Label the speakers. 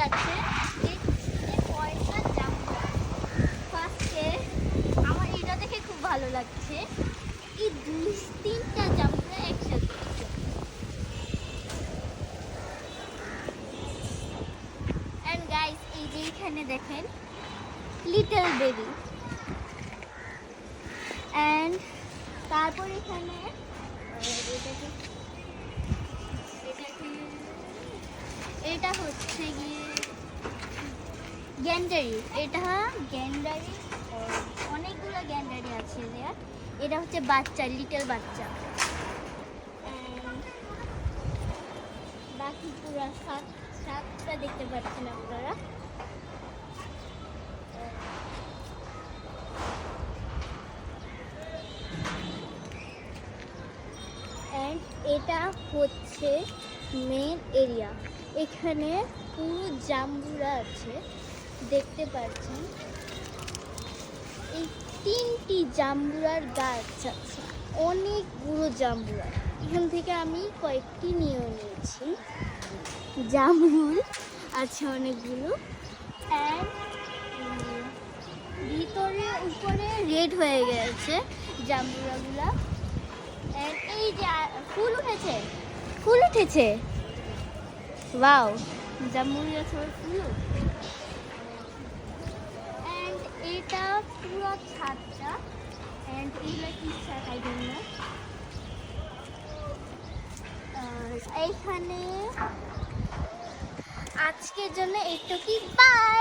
Speaker 1: যাচ্ছে। যে পয়সার দামটা আমার এটা দেখে খুব ভালো লাগছে। এই দুই, তিনটা জামটা একসাথে অ্যান্ড গাইস এই যে এখানে দেখেন লিটল বেবি অ্যান্ড তারপর এখানে এটা হচ্ছে গিয়ে গ্যান্ডারি, এটা গ্যান্ডারি অনেকগুলো গ্যান্ডারি আছে দেয়ার এটা হচ্ছে বাচ্চা লিটল বাচ্চা। বাকি পুরো সাত, সাতটা দেখতে পাচ্ছেন আপনারা। এটা হচ্ছে মেন এরিয়া এখানে পুরো জাম্বুরা আছে। দেখতে পাচ্ছেন। এই তিনটি জাম্বুরার গাছ আছে। অনেকগুলো জাম্বুরা। এখান থেকে আমি কয়েকটি নিয়েও নিয়েছি। জামরুল আছে অনেকগুলো। ভিতরে, উপরে রেড হয়ে গেছে জাম্বুরাগুলা। এই যে ফুল উঠেছে। ফুল উঠেছে। ওয়াও জামুরি গাছের ফুল অ্যান্ড এটা পুরো ছাদটা। অ্যান্ড এগুলো কি ছাদ? আই ডোন্ট নো এইখানে আজকের জন্য একটু কি বাই